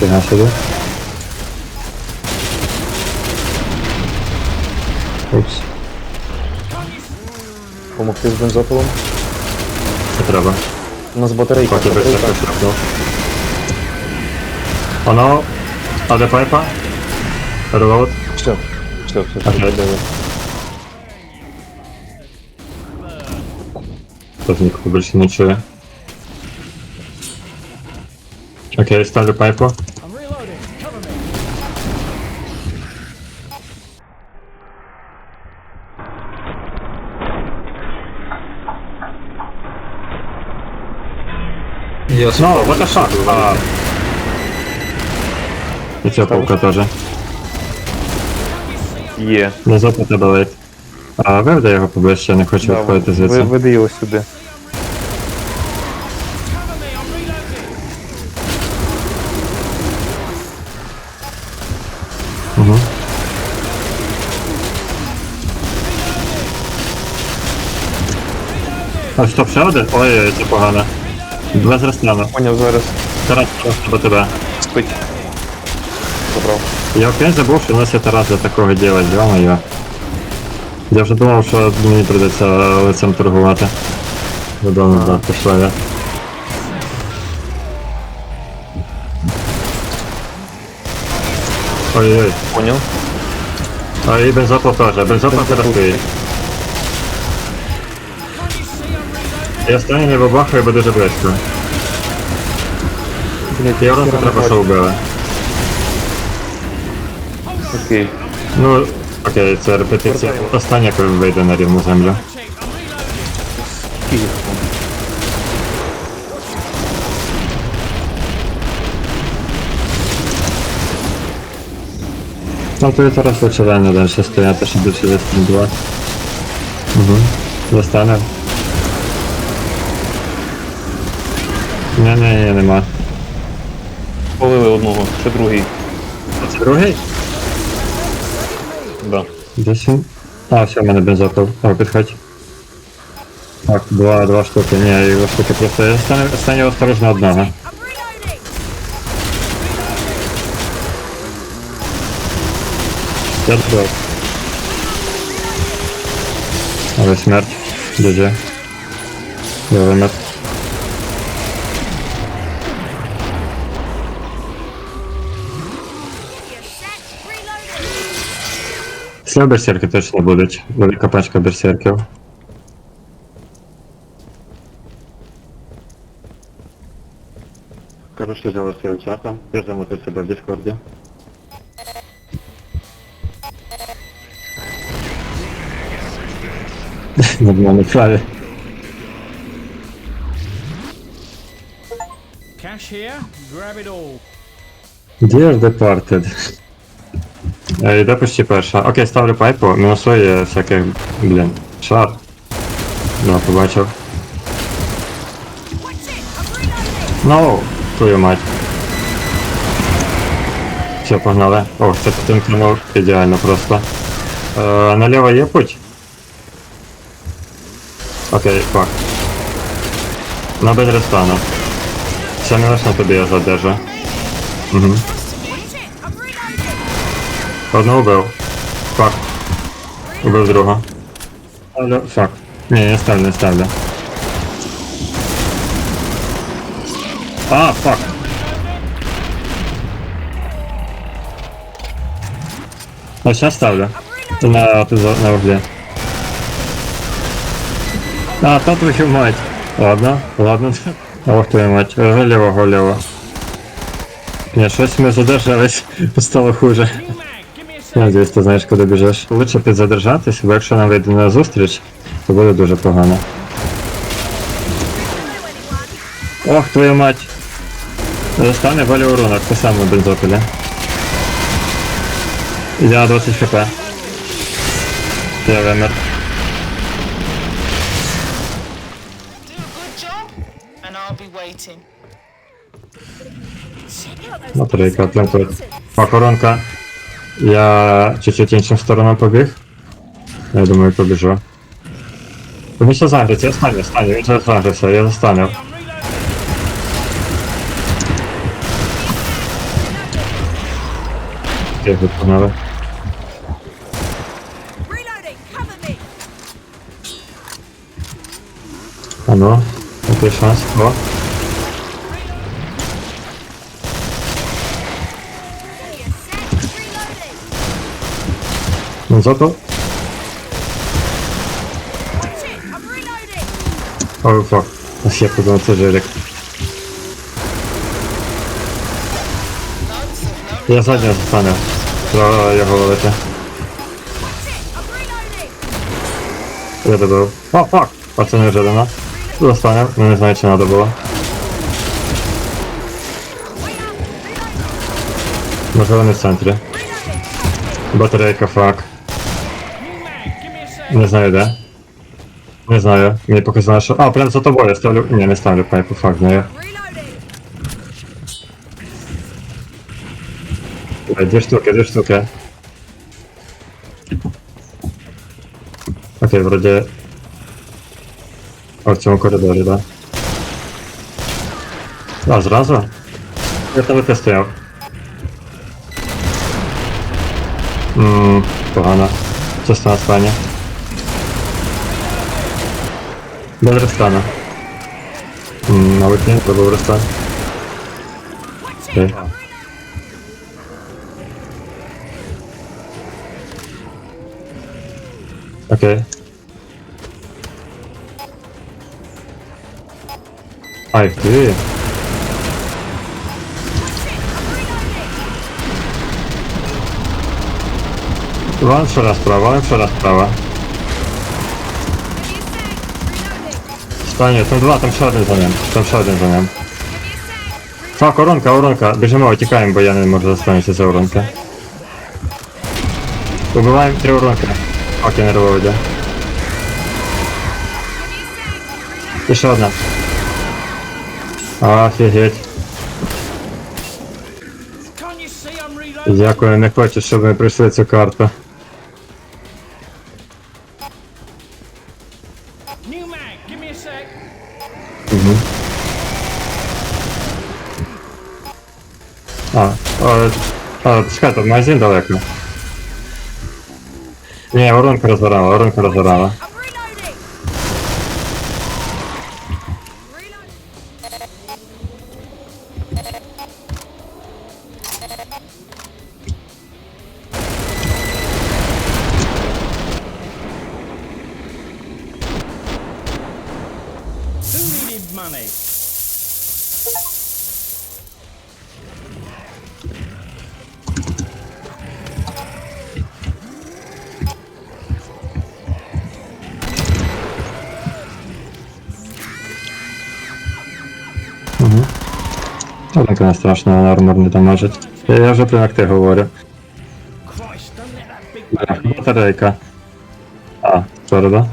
Фіга собі. Упс, Помогти з бензопилом. це треба. У нас батарейка. Поки без батарейка. всякого шляпнув. Воно, а де пайпа? Релоуд. Все, все, все, все. Окей. давай. Тут Окей, ставлю пайпу. Yes. Ну, what the fuck? А. І ця паука теж. Є. Внизу по тебе лейт. А виведи його поближче, я не хочу відходити ви- звідси. Веди його сюди. Угу. А стоп, ще один? Ой-ой, це погано. Без розтяну. Поняв зараз. Тарас, просто тебе. Спить. Забрав. Я опять забув, що у нас є Тарас для такого діла, ё-моё. Я вже думав, що мені прийдеться лицем торгувати. Додому, да, пішла я. Ой-ой. Поняв. А і бензопил теж, бензопил зараз стоїть. Я останній не бабахаю, бо дуже близько. Блять, Я просто треба, що вбили. Окей. Ну, окей, це репетиція. Остання, коли вийде на рівну землю. Київ. Там тобі зараз лучше реально далі стояти, щоб більше застрілювати. Угу. Достане. Ні, ні, ні, нема. Полили одного, ще другий. Це другий? Да. Десь він. А, все, в мене бензопил. О, підходь. Так, два, два штуки. Ні, його штуки просто. Я останню, осторожно одного. Я добив. Але смерть. GG. Я вимер. Слів берсерки точно будуть. Велика пачка берсерків. Короче, взяла свого чата. Я замотив себе в Дискорді. Нормально, правильно. Cash here, grab it all. Dear Departed. Е, Йде почти перша. Окей, ставлю пайпу, мінусує всяких, блін, шар. Да, побачив. Ну, твою мать. Все, погнали. О, це тут кинув ідеально просто. Е, наліво є путь? Окей, фак. На без рестану. Все на тобі я задержу. Угу. Одного вбив. Фак. Убив другого. Ставлю. Фак. Ні, не ставлю, не ставлю. А, фак. А сейчас ставлю. На, тут за- на угле. А, та твою мать. Ладно, ладно. Ох твою мать. Голево, голево. Ні, щось ми задержались, стало хуже. Надіюсь, ти знаєш, куди біжиш. Лучше підзадержатись, бо якщо нам вийде на зустріч, то буде дуже погано. Ох, твою мать. Стане валі урона, те саме в бензопілі. Я 20 хп. Я вимер. Батарейка, плентує. Охоронка. Я чуть-чуть іншим сторонам побіг. Я думаю, побіжу. Він ще загриться, я станю, станю, він ще загрився, я застану. Окей, ви погнали. Reloading, cover me. А ну, який ну зато. Watch it. I'm reloading. Ой, фак. Ось я подумав, це Жерик. Я заднього застану. Треба його ловити. Watch it. I'm reloading. Я добив. О, фак! А це неожиданно. Застанем, ну не знаю, чи треба Не знаю де. Не знаю. Мені показано, що. А, прям за тобою я ставлю. Ні, не ставлю пайпу, фак знаю. Reloading. Ой, Дві штуки, дві штуки. Окей, вроді. А в цьому коридорі, да. А, зразу? Я тебе ти стояв. Ммм, погано. Частина стане. Без рестана. Ммм, мабуть, ні, це був рестан. Окей. Окей. Ай, ти. Вон ще раз справа, справа. Стань, там два, там ще один за ним. Там ще один за ним. Фак, воронка, воронка. Біжимо, тікаємо, бо я не можу застанутися за воронки. Убиваємо три воронки. Окей, не рвоводі. І ще одна. Офігеть. Дякую, не хочу, щоб ми пройшли цю карту. пускати, магазин далеко. Не, воронка розгорала, воронка розгорала. Who needed money? Воронка не страшно, вона армор не дамажить. Я, я вже як ти говорю. Батарейка. А, спереду.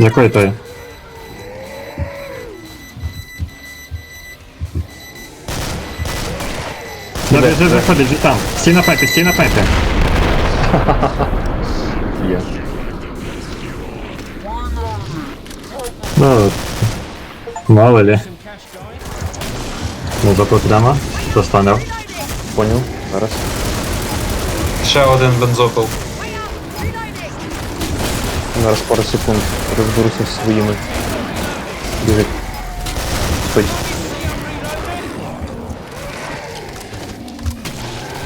Hold on Да, біжи, заходи, біжи там. Стій на пайпі, стій на пайпі. Є. Ну, мало ли. Some cash, guys. Ну, зато прямо. Достанев. Поняв? Зараз. Ще один бензопил. Зараз пару секунд розберуся зі своїми. Біжить. Спить.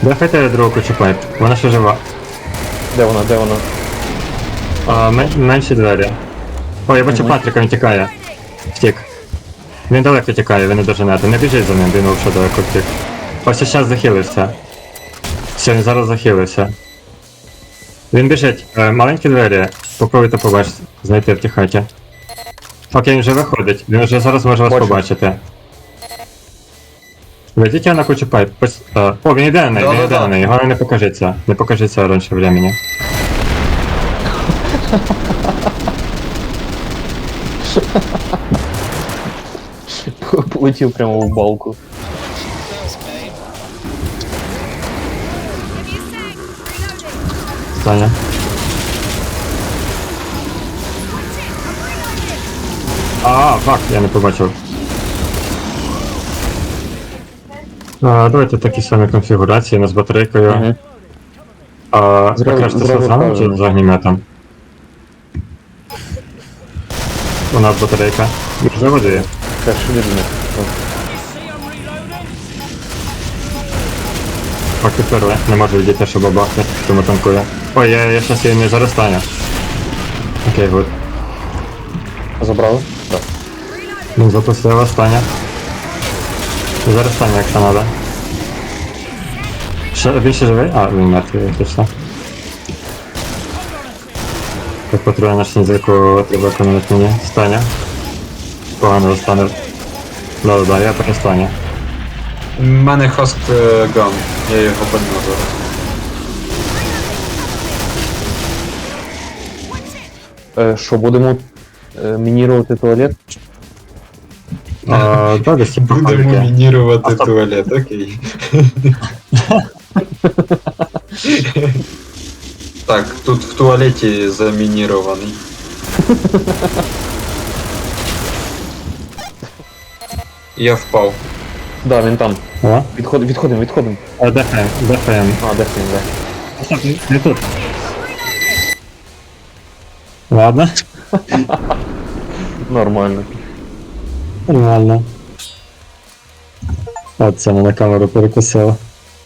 Дихайте другу кучу пайп. Вона ще жива. Де вона? Де вона? А, мен- менші двері. О, я бачу Патріка, він тікає. Втік. Він далеко тікає, ви не доженете. Не біжіть за ним, він взагалі далеко втік. Ось зараз захилився. Все, він зараз захилився. Він біжить. Е, маленькі двері. Попробуйте побачити. Знайти в тій хаті. Окей, він вже виходить. Він вже зараз може вас Бачу. побачити. Ведіть його на кучу пайп. Пос- е, О, він йде на неї, він да, на неї. Його не покажеться. Не покажеться раніше времени. Полетів прямо в балку. Саня. А, фак, я не побачив. А, давайте такі самі конфігурації, нас з батарейкою. Угу. А, Зразу- ви кажете, зразу з фазаном чи кажемо. з огнеметом? У нас батарейка. Можливо, дві. Теж відно. Поки перли. Не можу відійти, що бабахне, тому танкує. Ой, я, я щас її не заростання. Окей, гуд. Забрали? Так. Ну, запустив останнє. Заростання, якщо треба. Ще, ще живий? А, він мертвий, якщо що. Так патрує наш нізвику треба економити мені. Станя. Погано стане. Да, да, я перестаню. У мене хаст е, ган. Я його пальну зараз. Е, що, будемо е, мінірувати туалет? А, да, десь ті Будемо поховики. мінірувати А, стоп. туалет, окей. Так, тут в туалеті замінірований. Я впав. Да, він там. О, Відходимо, відходимо, відходимо. а, дефаєм, дефаєм. А, де він, де? Не тут. Ладно, Нормально. Rivallo. Alziamo la camera per questo